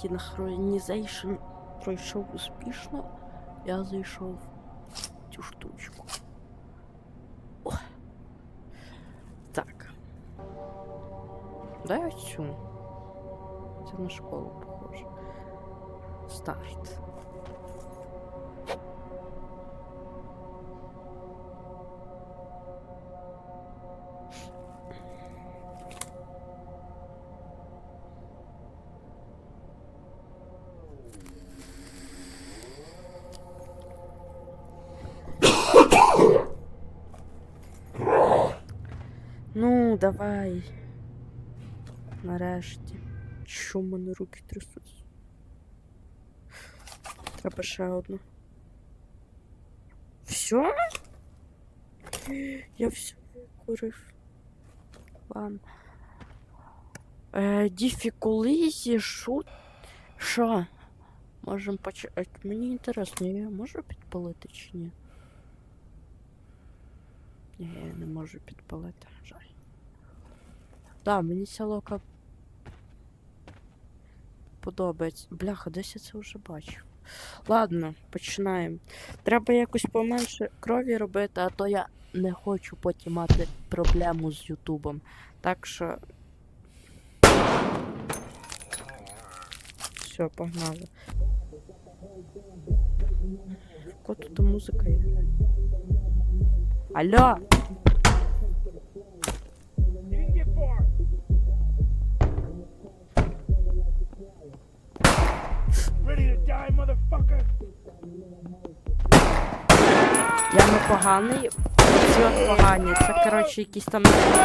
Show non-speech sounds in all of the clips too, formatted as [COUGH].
синхронізейшн пройшов успішно. Я зайшов в цю штучку. О. Так. Дай оцю. Це на школу похоже. Старт. Давай. Нарешті. Що в мене руки трясуться? Треба ще одну. Все? Я все викурив. Ладно. Е, Діфікулізі, шут. Що? Можем почати. Мені інтересно, я можу підпалити чи ні? Ні, я не можу підпалити, жаль. Да, мені ця лока подобається. Бляха, десь я це вже бачив. Ладно, починаємо. Треба якось поменше крові робити, а то я не хочу потім мати проблему з Ютубом. Так що. Все, погнали. Яка тут музика є? Алло! Я не поганий, ці от погані. Це, коротше, якісь там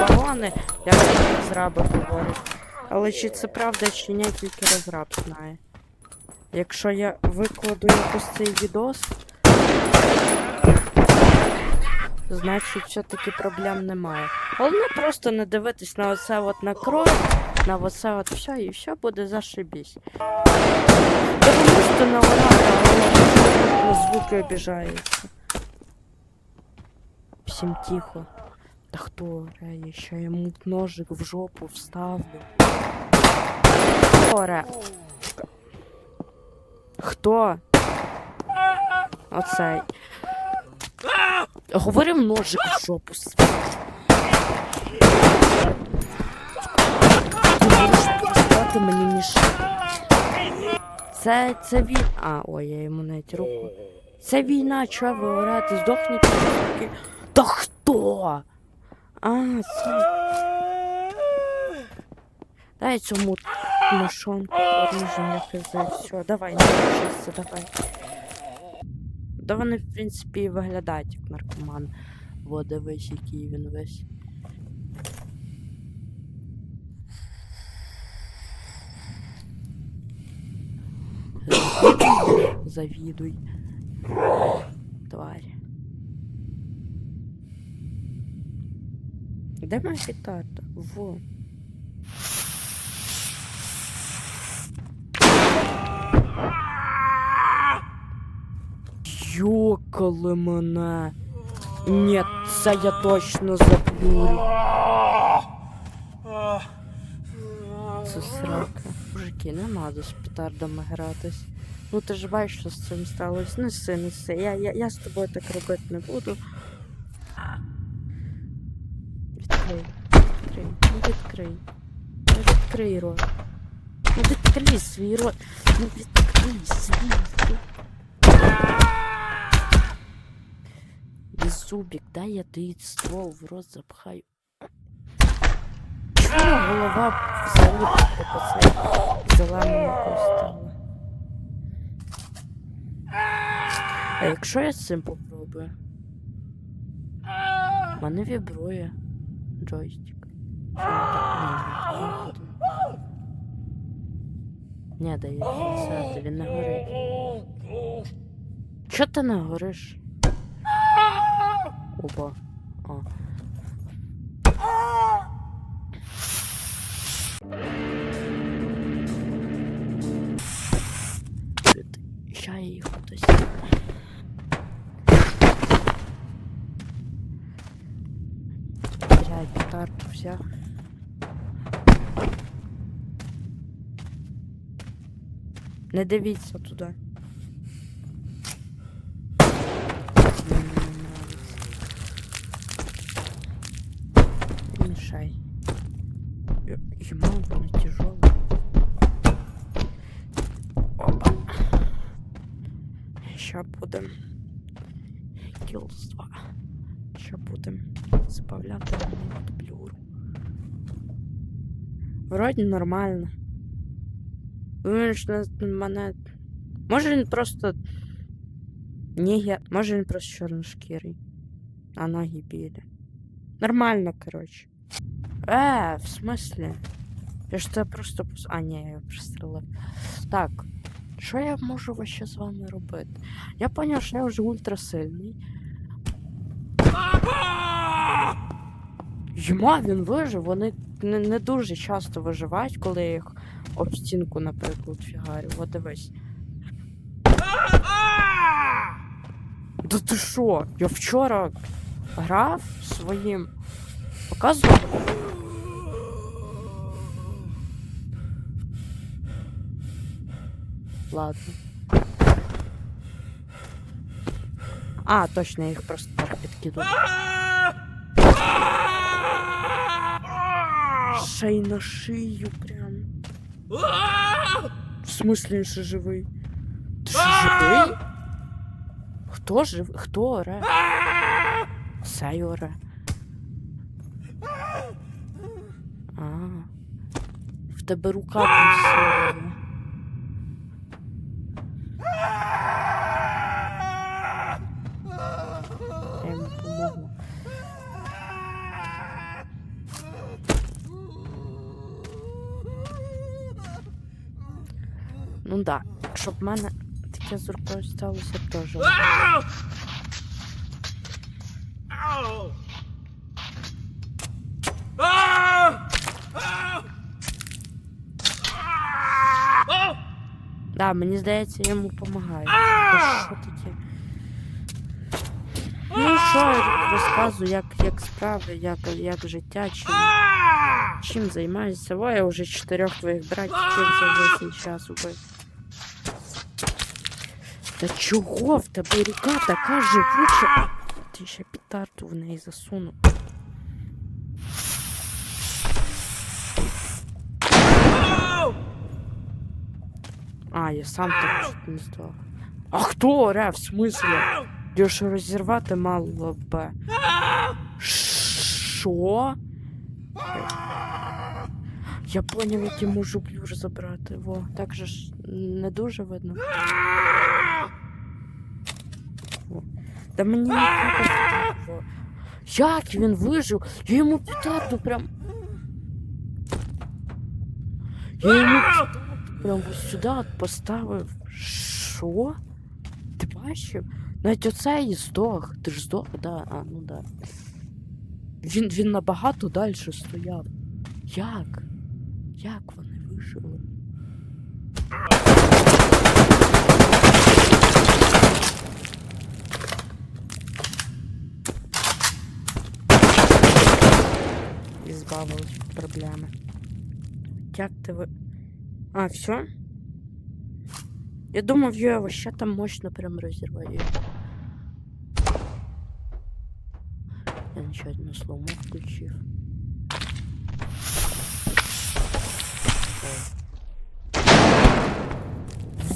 балони, як розраби говорять. Але чи це правда, чи ні, тільки розраб знає. Якщо я викладу якось цей відос, значить все-таки проблем немає. Головне просто не дивитись на оце от на кров, на оце от все, і все буде можете наорати, але на звуки обіжається. Всім тихо. Та хто? Я ще йому ножик в жопу вставлю. Хто оре? Хто? Оцей. Говорив ножик в жопу. с- Ти можеш перестати мені мішати. Це, це він. А, ой, я йому навіть руку. Це війна, чого ви орете? Здохніть. Та хто? А, це. Дай цьому хз. Все, давай, не вчися, давай. Да вони, в принципі, виглядають як наркоман. Во, дивись, який він весь. Завідуй. Тварь. Де моя гітара? Во. Йокали мене. Ні, це я точно заб'ю. Це срака. Мужики, не надо з петардами гратись. Ну ти ж бачиш, що з цим сталося. Неси, неси. Я, я, я з тобою так робити не буду. Відкрий. Відкрий. Ну відкрий. Ну відкрий рот. Ну відкрий свій рот. Ну відкрий свій рот. Дай я ти ствол в рот запхаю. Голова взагалі цей стала? А якщо я з цим попробую? У мене вібрує джойстик. Не знаю. Ні, да я це, він не горить. Чо ти не гориш? Опа. А. петарду взяв. Не дивіться туди. Мені не нравиться. Не мешай. Ема, вони тяжелі. Опа. Ща будем. Kills 2. Ща будем збавляти момент блюру. Вроді нормально. Він ж не мене. Може він просто. Нігер. Може він просто чорношкірий. А ноги білі. Нормально, коротше. Е, в смислі? Я ж це просто пос... А, ні, я його пристрелив. Так. Що я можу вообще з вами робити? Я поняв, що я вже ультрасильний. Йма, він вижив, вони не, не дуже часто виживають, коли їх об стінку, наприклад, фігарю. От дивись. Да ти що? Я вчора грав своїм. Показував. Ладно. А, точно, я їх просто так підкидав. Ще й на шию прям. В смысле він ще живий? Ти що живий? Хто жив? Хто оре? Сей оре. А. В тебе рука. Я Ну да, щоб в мене таке з рукою сталося теж. Да, мені здається, я йому допомагаю. Що таке? Ну що, я розказую, як, як справи, як, як життя, чим, чим займаюся. Во, я вже чотирьох твоїх братів за цей час убив. Та чого в тебе рука така живуча? Ти ще пітарту в неї засуну. А, я сам так чуть не здох. А хто оре, в смислі? Ж розірвати мало б. Що? Я поняв, як я можу блюр забрати. Во, так же ж не дуже видно. Та мені не треба. Як він вижив? Я йому петарду прям. Я йому прям ось сюди от поставив. Що? Ти бачив? Навіть оцей здох. Ти ж здох, да? А, ну да. Він, він набагато далі стояв. Як? Як вони вижили? І збавились від проблеми. Як ти ви. А, все? Я думав, я вообще там мощно прям розірваю. Я нечаянно слому включив.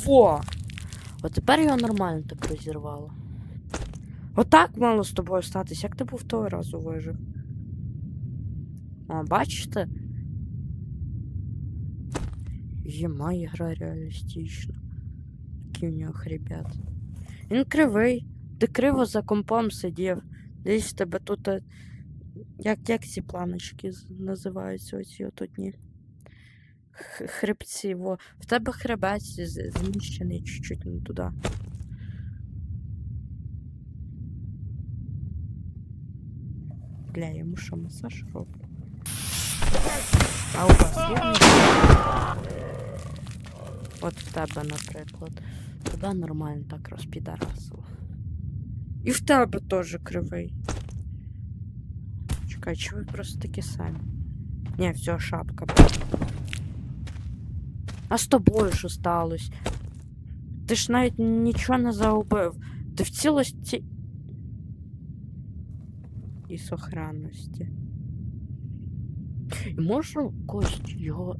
Во! От тепер його нормально так розірвало. Отак мало з тобою статись, як ти був того разу вижив. О, бачите? Єма ігра реалістична. Який в нього хребет. Він кривий. Ти криво за компом сидів. Десь тебе тут. е, Як, як ці планочки називаються оці от одні? Х- Хребці, во. В тебе хребець зміщений чуть-чуть не туди. Бля, йому що масаж роблю. А у вас є? масаж? От в тебе, наприклад. Туди нормально так розпідарасило. І в тебе теж кривий. Чекай, чи ви просто такі самі? Ні, все, шапка. А з тобою що сталося? Ти ж навіть нічого не загубив. Ти в цілості. І сохранності. І можу кость його.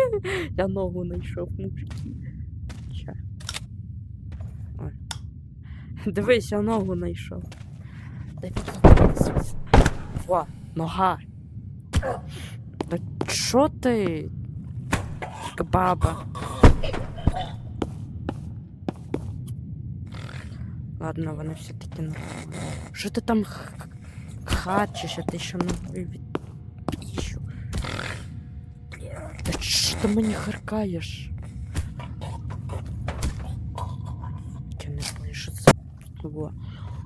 [LAUGHS] Я ногу знайшов, мужики. Ща. Ой. Дивись, я ногу знайшов. Дай підійди. Во, нога. Та що ти? Баба. Ладно, вони все-таки нормально. Що ти там хачеш, а ти ще ногою Та що ти мені харкаєш? Я не знаю, що це було.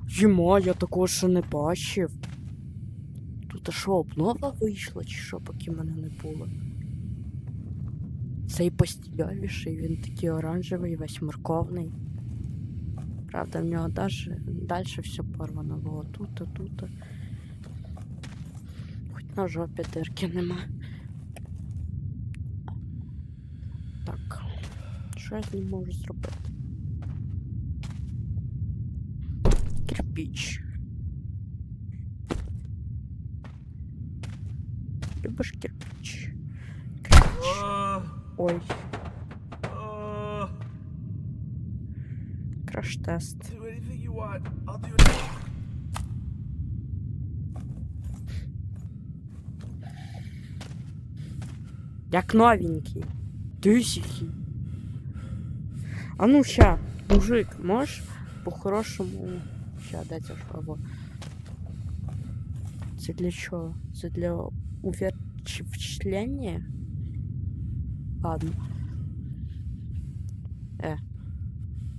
Єма, я такого ще не бачив. Тут а що, обнова вийшла, чи що, поки мене не було? Цей постільовіший, він такий оранжевий, весь морковний. Правда, в нього даже далі все порвано було тут, а тут. Хоч на жопі дирки нема. щось не можу зробити. Кирпіч. Любиш кирпич? Кирпич. Ой. Краш-тест. Як новенький. Тысячи. А ну ща, мужик, можеш по-хорошому. Ща, дайте швабо. Це для чого? Це для уверчивлення? Ладно. Е.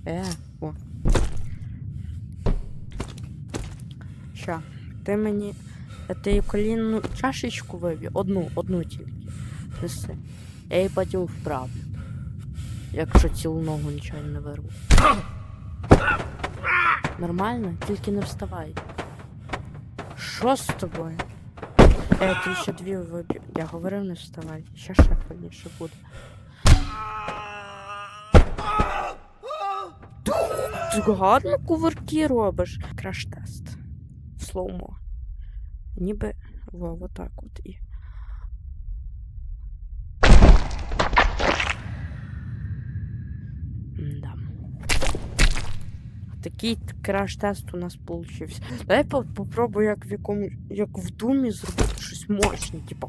Е, о. Ща. Ти мені. Ти колінну чашечку вивів. Одну, одну тільки. Неси. Я її потім вправлю. Якщо цілу ногу нічого не вирву. Нормально? Тільки не вставай. Що з тобою? Е, ти ще дві виб'ю. Я говорив, не вставай. Ще больніше буде. Ти гарно кувырки робиш. Краш-тест. Слоумо. Ніби. Во, вот так от і. Да. Такий краш-тест у нас получився. Давай по- попробую, як в якому. як в думі зробити щось мощне, типа.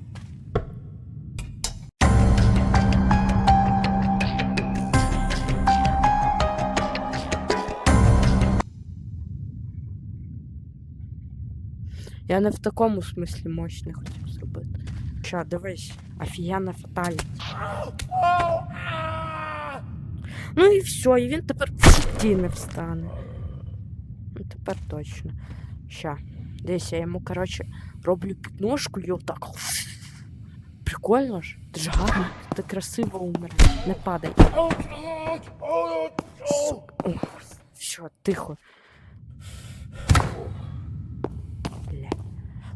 Я не в такому смислі мощне хотів зробити. Ща, дивись, офігенна фаталіті. Ну і все, і він тепер в не встане. Ну тепер точно. Ща. Десь я йому, коротше, роблю підножку і отак. Прикольно ж? Ти ж гарно, ти красиво умер. Не падай. Сука. О, все, тихо. Бля.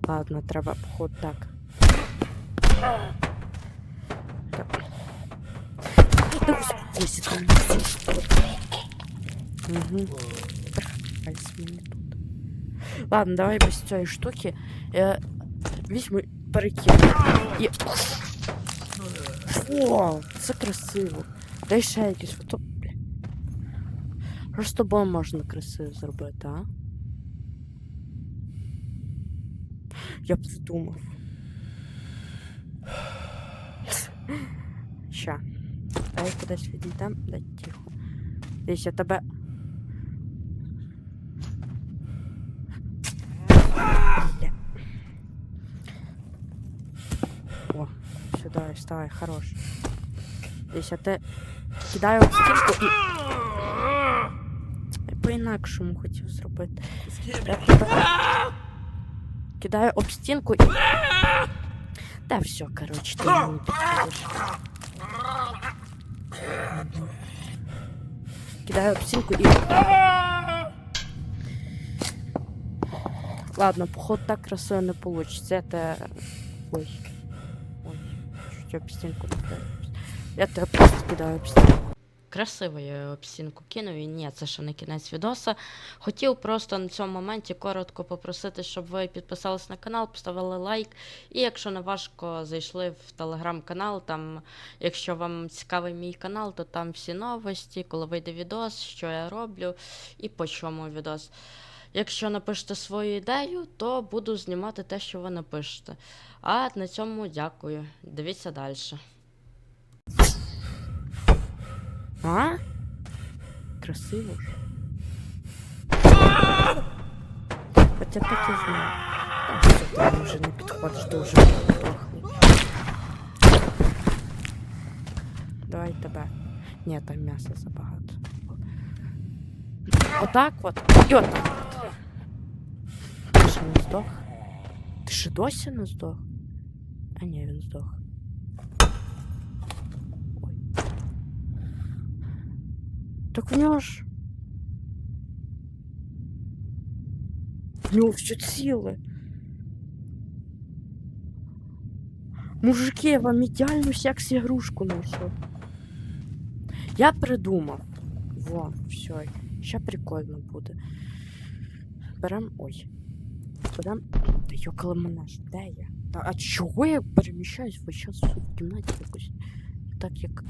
Ладно, треба походу так. Так. Та успокойся там. Угу. мені тут. Ладно, давай без цієї штуки. Е, візьми перекину. І... О, це красиво. Дай ще якісь фото. Що з можна красиво зробити, а? Я б задумав. Ща. Дай кудись відійдем, дай тихо. Десь я тебе. О, сюда, вставай, хорош. Десь я те кидаю в стінку і. Я по-інакшому хотів зробити. Кидаю об стінку і. Та все, коротше, ти мені підходиш. Кидаю псинку и... Ладно, походу так красиво не получится. Это... Ой. Ой. чуть-чуть стенку не. Я просто кидаю об стенку. Красиво я його пісінку кинув. І ні, це ще не кінець відоса. Хотів просто на цьому моменті коротко попросити, щоб ви підписались на канал, поставили лайк. І якщо не важко, зайшли в телеграм-канал. Там, якщо вам цікавий мій канал, то там всі новості, коли вийде відос, що я роблю і по чому відос. Якщо напишете свою ідею, то буду знімати те, що ви напишете. А на цьому дякую. Дивіться далі. А? Красиво ж. Хоча так і знаю. Та що ти вже не підходиш, ти вже дохлий. Давай тебе. Ні, там м'яса забагато. Отак от. І отак от. Ти ще не здох? Ти ще досі не здох? А ні, він здох. Так в нього ж. В нього все ціле. Мужики, я вам ідеальну сексі ігрушку знайшов. Я придумав. Во, все. Ще прикольно буде. Берем. Ой. Берем. Та йокали мене ж, де я? Та, а чого я переміщаюсь весь час в кімнаті якось? Так як.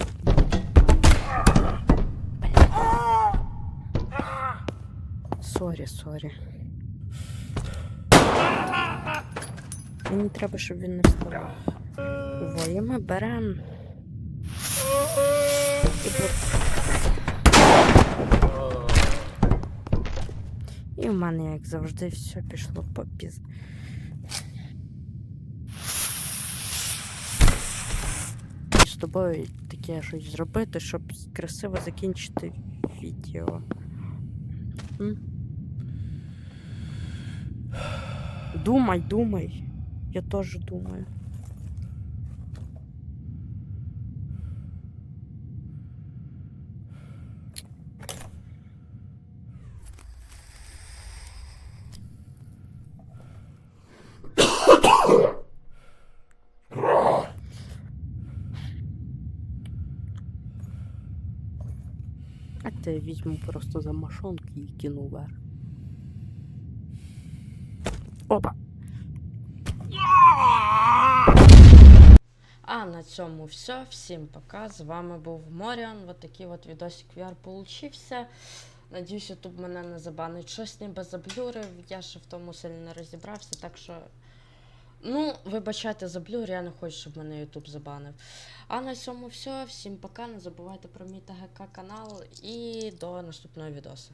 Сорі, сорі. Мені треба, щоб він не вставав. Во, і ми беремо. І в мене, як завжди, все пішло по піз. З тобою таке щось зробити, щоб красиво закінчити відео. Думай, думай. Я теж думаю. Це візьму просто за машонки і кину вверх. Опа. А на цьому все. Всім пока. З вами був Моріан. Вот такий от відосик VR получився. Надіюсь, YouTube мене не забанить. Щось ніби заблюрив. Я ще в тому сильно не розібрався, так що. Ну, вибачайте за блюр, я не хочу, щоб мене YouTube забанив. А на цьому все. Всім пока. Не забувайте про мій ТГК канал і до наступного відосу.